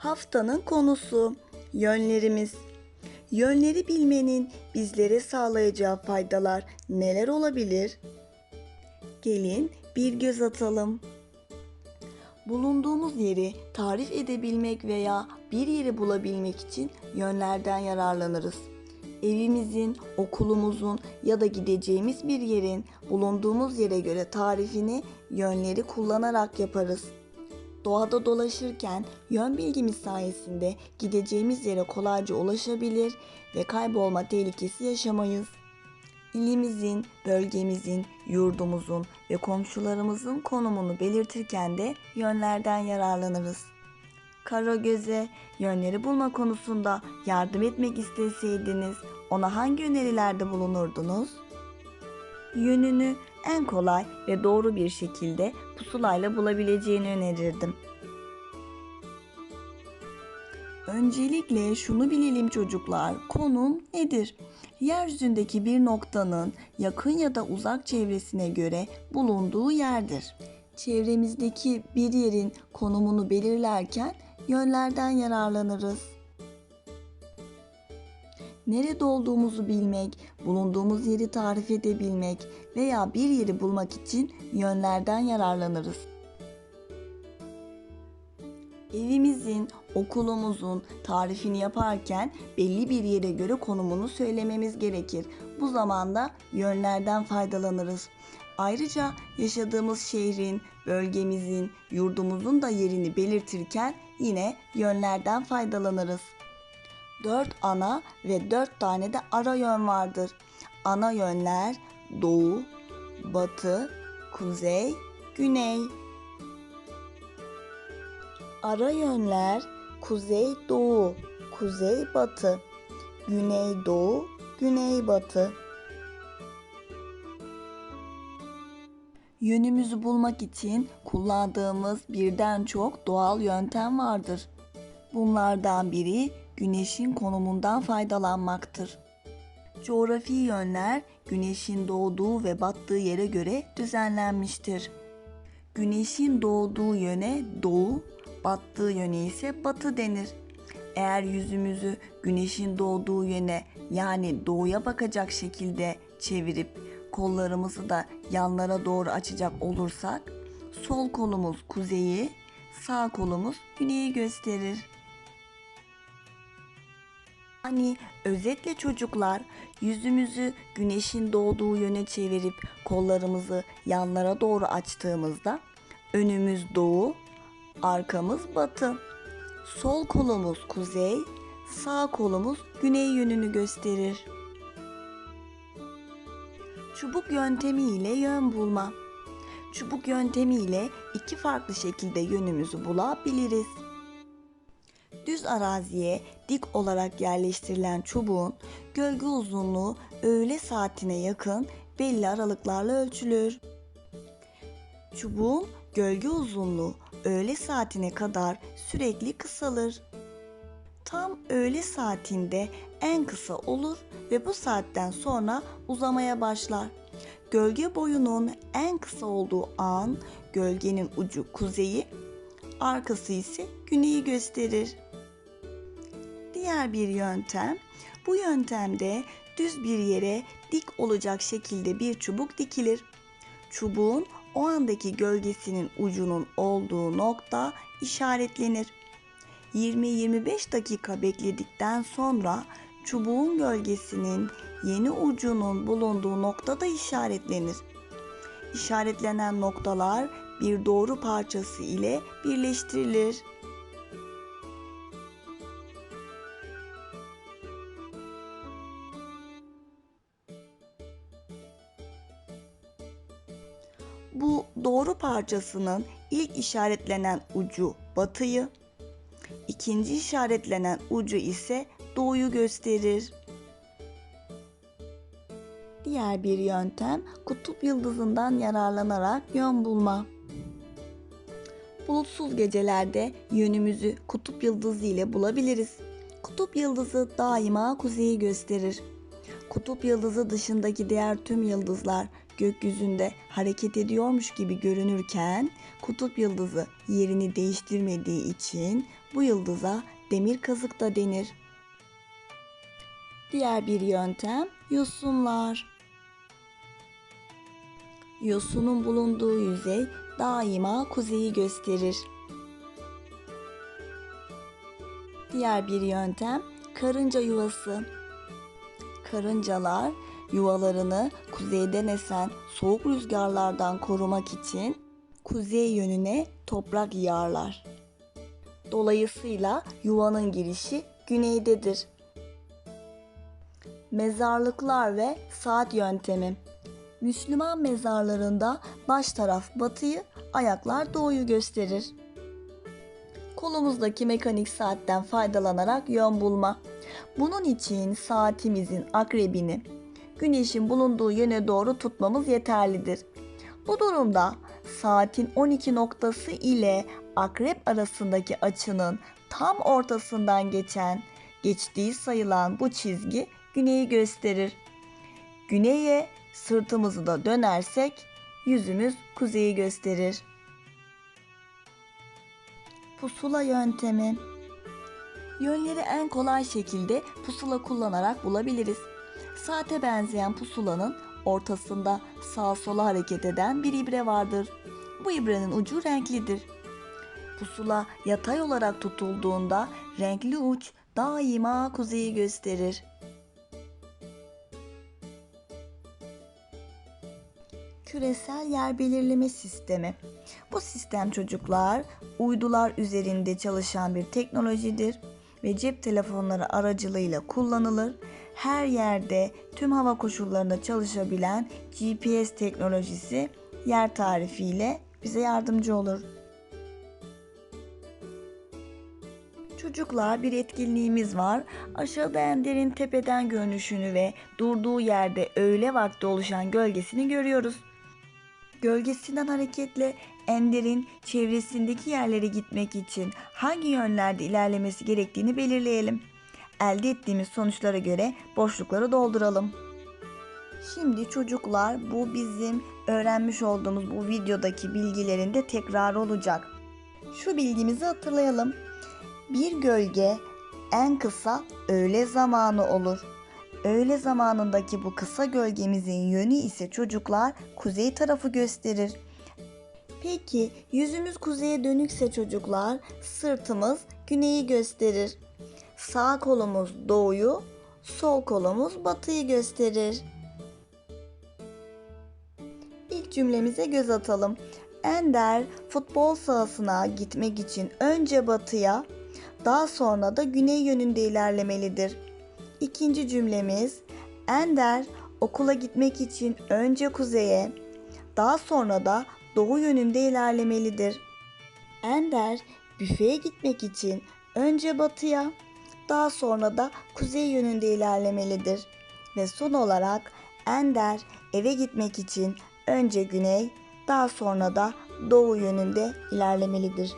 Haftanın konusu yönlerimiz. Yönleri bilmenin bizlere sağlayacağı faydalar neler olabilir? Gelin bir göz atalım. Bulunduğumuz yeri tarif edebilmek veya bir yeri bulabilmek için yönlerden yararlanırız. Evimizin, okulumuzun ya da gideceğimiz bir yerin bulunduğumuz yere göre tarifini yönleri kullanarak yaparız. Doğada dolaşırken yön bilgimiz sayesinde gideceğimiz yere kolayca ulaşabilir ve kaybolma tehlikesi yaşamayız. İlimizin, bölgemizin, yurdumuzun ve komşularımızın konumunu belirtirken de yönlerden yararlanırız. Karagöz'e yönleri bulma konusunda yardım etmek isteseydiniz ona hangi önerilerde bulunurdunuz? Yönünü en kolay ve doğru bir şekilde pusulayla bulabileceğini önerirdim. Öncelikle şunu bilelim çocuklar. Konum nedir? Yeryüzündeki bir noktanın yakın ya da uzak çevresine göre bulunduğu yerdir. Çevremizdeki bir yerin konumunu belirlerken yönlerden yararlanırız. Nerede olduğumuzu bilmek, bulunduğumuz yeri tarif edebilmek veya bir yeri bulmak için yönlerden yararlanırız. Evimizin, okulumuzun tarifini yaparken belli bir yere göre konumunu söylememiz gerekir. Bu zamanda yönlerden faydalanırız. Ayrıca yaşadığımız şehrin, bölgemizin, yurdumuzun da yerini belirtirken yine yönlerden faydalanırız. Dört ana ve dört tane de ara yön vardır. Ana yönler doğu, batı, kuzey, güney. Ara yönler kuzey doğu, kuzey batı, güney doğu, güney batı. Yönümüzü bulmak için kullandığımız birden çok doğal yöntem vardır. Bunlardan biri güneşin konumundan faydalanmaktır. Coğrafi yönler güneşin doğduğu ve battığı yere göre düzenlenmiştir. Güneşin doğduğu yöne doğu, battığı yöne ise batı denir. Eğer yüzümüzü güneşin doğduğu yöne yani doğuya bakacak şekilde çevirip kollarımızı da yanlara doğru açacak olursak sol kolumuz kuzeyi, sağ kolumuz güneyi gösterir. Hani özetle çocuklar yüzümüzü güneşin doğduğu yöne çevirip kollarımızı yanlara doğru açtığımızda önümüz doğu, arkamız batı. Sol kolumuz kuzey, sağ kolumuz güney yönünü gösterir. Çubuk yöntemi ile yön bulma. Çubuk yöntemi ile iki farklı şekilde yönümüzü bulabiliriz. Düz araziye dik olarak yerleştirilen çubuğun gölge uzunluğu öğle saatine yakın belli aralıklarla ölçülür. Çubuğun gölge uzunluğu öğle saatine kadar sürekli kısalır. Tam öğle saatinde en kısa olur ve bu saatten sonra uzamaya başlar. Gölge boyunun en kısa olduğu an gölgenin ucu kuzeyi, arkası ise güneyi gösterir. Diğer bir yöntem, bu yöntemde düz bir yere dik olacak şekilde bir çubuk dikilir. Çubuğun o andaki gölgesinin ucunun olduğu nokta işaretlenir. 20-25 dakika bekledikten sonra çubuğun gölgesinin yeni ucunun bulunduğu noktada işaretlenir. İşaretlenen noktalar bir doğru parçası ile birleştirilir. Bu doğru parçasının ilk işaretlenen ucu batıyı, ikinci işaretlenen ucu ise doğuyu gösterir. Diğer bir yöntem kutup yıldızından yararlanarak yön bulma. Bulutsuz gecelerde yönümüzü kutup yıldızı ile bulabiliriz. Kutup yıldızı daima kuzeyi gösterir. Kutup yıldızı dışındaki diğer tüm yıldızlar gökyüzünde hareket ediyormuş gibi görünürken kutup yıldızı yerini değiştirmediği için bu yıldıza demir kazık da denir. Diğer bir yöntem yosunlar. Yosunun bulunduğu yüzey daima kuzeyi gösterir. Diğer bir yöntem karınca yuvası. Karıncalar yuvalarını kuzeyden esen soğuk rüzgarlardan korumak için kuzey yönüne toprak yağarlar. Dolayısıyla yuvanın girişi güneydedir. Mezarlıklar ve saat yöntemi. Müslüman mezarlarında baş taraf batıyı, ayaklar doğuyu gösterir. Kolumuzdaki mekanik saatten faydalanarak yön bulma. Bunun için saatimizin akrebini güneşin bulunduğu yöne doğru tutmamız yeterlidir. Bu durumda saatin 12 noktası ile akrep arasındaki açının tam ortasından geçen, geçtiği sayılan bu çizgi güneyi gösterir. Güneye sırtımızı da dönersek yüzümüz kuzeyi gösterir. Pusula yöntemi Yönleri en kolay şekilde pusula kullanarak bulabiliriz. Saate benzeyen pusulanın ortasında sağa sola hareket eden bir ibre vardır. Bu ibrenin ucu renklidir. Pusula yatay olarak tutulduğunda renkli uç daima kuzeyi gösterir. Küresel yer belirleme sistemi. Bu sistem çocuklar uydular üzerinde çalışan bir teknolojidir ve cep telefonları aracılığıyla kullanılır. Her yerde tüm hava koşullarında çalışabilen GPS teknolojisi yer tarifiyle bize yardımcı olur. Çocuklar bir etkinliğimiz var. Aşağıda Ender'in tepeden görünüşünü ve durduğu yerde öğle vakti oluşan gölgesini görüyoruz. Gölgesinden hareketle Ender'in çevresindeki yerlere gitmek için hangi yönlerde ilerlemesi gerektiğini belirleyelim. Elde ettiğimiz sonuçlara göre boşlukları dolduralım. Şimdi çocuklar bu bizim öğrenmiş olduğumuz bu videodaki bilgilerin de tekrarı olacak. Şu bilgimizi hatırlayalım. Bir gölge en kısa öğle zamanı olur. Öğle zamanındaki bu kısa gölgemizin yönü ise çocuklar kuzey tarafı gösterir. Peki yüzümüz kuzeye dönükse çocuklar sırtımız güneyi gösterir. Sağ kolumuz doğuyu, sol kolumuz batıyı gösterir. İlk cümlemize göz atalım. Ender futbol sahasına gitmek için önce batıya, daha sonra da güney yönünde ilerlemelidir. İkinci cümlemiz Ender okula gitmek için önce kuzeye, daha sonra da doğu yönünde ilerlemelidir. Ender büfeye gitmek için önce batıya, daha sonra da kuzey yönünde ilerlemelidir. Ve son olarak Ender eve gitmek için önce güney, daha sonra da doğu yönünde ilerlemelidir.